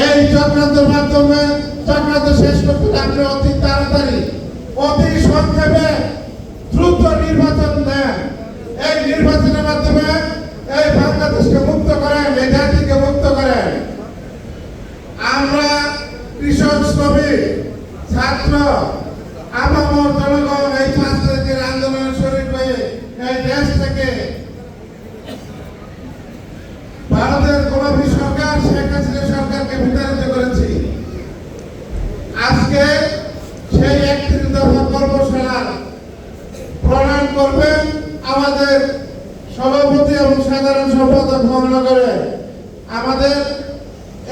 এই চক্রান্তের মাধ্যমে চক্রান্ত শেষ করতে লাগলে অতি তাড়াতাড়ি, অতি সংক্ষেপে দ্রুত নির্বাচন দেন এই নির্বাচনের মাধ্যমে এই বাংলাদেশকে মুক্ত করেন, এই মুক্ত করেন। আমরা কৃষক শ্রমিক, ছাত্র, আপামর জনগণ এই পাঁচ তারিখের আন্দোলনের শরীর হয়ে এই দেশ থেকে ভারতের গোলাপী সরকার শেখ সরকারকে বিতাড়িত করেছি। আজকে সেই একত্রিশ দফা প্রণয়ন করবেন আমাদের সভাপতি এবং সাধারণ সম্পাদক মহানগরে। আমাদের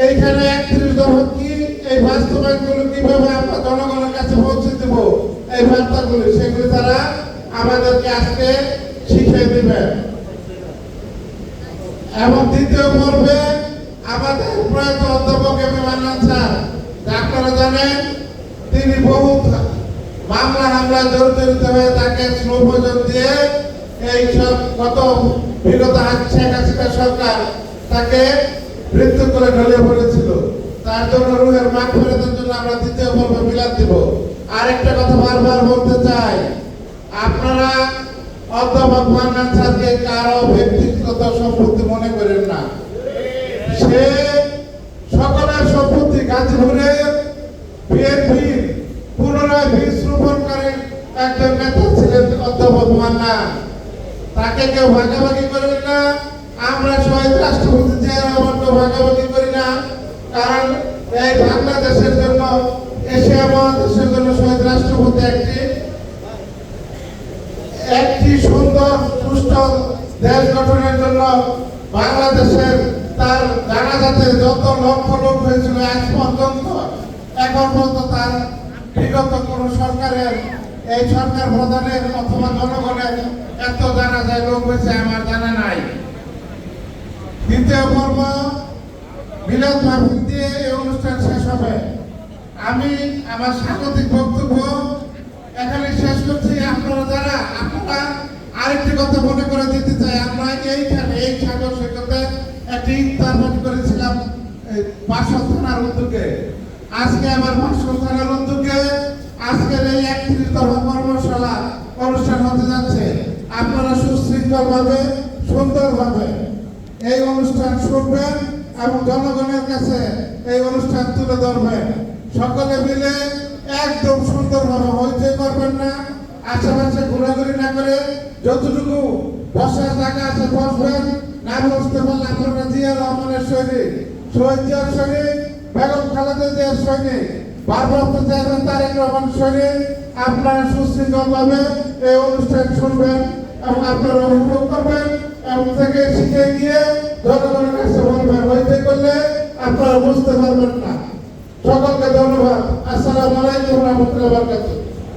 এইখানে একত্রিশ দফা কি, এই বাস্তবায়নগুলো কীভাবে আমরা জনগণের কাছে পৌঁছে দেব, এই তারা আমাদেরকে আজকে শিখিয়ে দিবেন। এবং দ্বিতীয় পর্বে আমাদের অধ্যাপক এম এ মান্নান স্যার। জানেন, তিনি বহু মামলা হামলা জড়িত হয়ে তাকে দিয়ে বিগত সরকার তাকে মৃত্যু করে ঢলিয়ে পড়েছিল। তার জন্য রুহের মাঠ জন্য আমরা দ্বিতীয় পর্বে মিলাদ দিব। আরেকটা কথা বারবার বলতে চাই, আপনারা অধ্যাপক মান্নান স্যারকে কারও ব্যক্তিগত সম্পত্তি মনে করেন না। সে পুনরায় বীজ রোপণ করে একজন নেতা ছিলেন অধ্যাপক মান্নান তাকে কেউ ভাগাভাগি করবেন না, আমরা শহীদ রাষ্ট্রপতি জিয়া রহমানকে ভাগাভাগি করি না, কারণ এই বাংলাদেশের জন্য, এশিয়া মহাদেশের জন্য শহীদ রাষ্ট্রপতি একটি একটি সুন্দর, সুস্থ দেশ গঠনের জন্য বাংলাদেশের তার জানাজাতে যত লক্ষ লোক হয়েছিল আজ পর্যন্ত, এখন পর্যন্ত তার বিগত কোন সরকারের, এই সরকার প্রধানের অথবা জনগণের এত জানা যায়, লোক হয়েছে আমার জানা নাই। দ্বিতীয় পর্ব মিলাদ মাহফিল দিয়ে এই অনুষ্ঠান শেষ হবে। আমি আমার স্বাগতিক বক্তব্য এখানে শেষ করছি। আপনারা যারা, আপনারা আরেকটি কথা মনে করে দিতে চাই, আমরা এইখানে, এই সাগর সৈকতে একটি ইফতার করেছিলাম পাঁচশো থানার উদ্যোগে। আজকে আমার পাঁচশো থানার উদ্যোগে আজকের এই একত্রিশ কর্মশালা অনুষ্ঠান হতে যাচ্ছে। আপনারা সুশৃঙ্খল ভাবে সুন্দরভাবে এই অনুষ্ঠান শুনবেন এবং জনগণের কাছে এই অনুষ্ঠান তুলে ধরবেন। সকলে মিলে একদম সুন্দরভাবে হইচই করবেন না। আশেপাশে ঘোরাঘুরি না করে যতটুকু বসার জায়গা আছে বসবেন। না বসতে পারলে আপনারা জিয়া রহমানের সৈনিক শহীদ সৈনিক বেগম খালেদা জিয়ার সঙ্গে ভারপ্রাপ্ত চেয়ারম্যান তারেক রহমান সঙ্গে আপনারা সুশৃঙ্খলভাবে এই অনুষ্ঠান শুনবেন এবং আপনারা অনুভব করবেন এবং থেকে শিখে গিয়ে জনগণের কাছে বলবেন হইতে করলে আপনারা বুঝতে পারবেন না। সকলকে ধন্যবাদ। আসসালামু আলাইকুম রহমতুল্লাহ বারকাতুহ।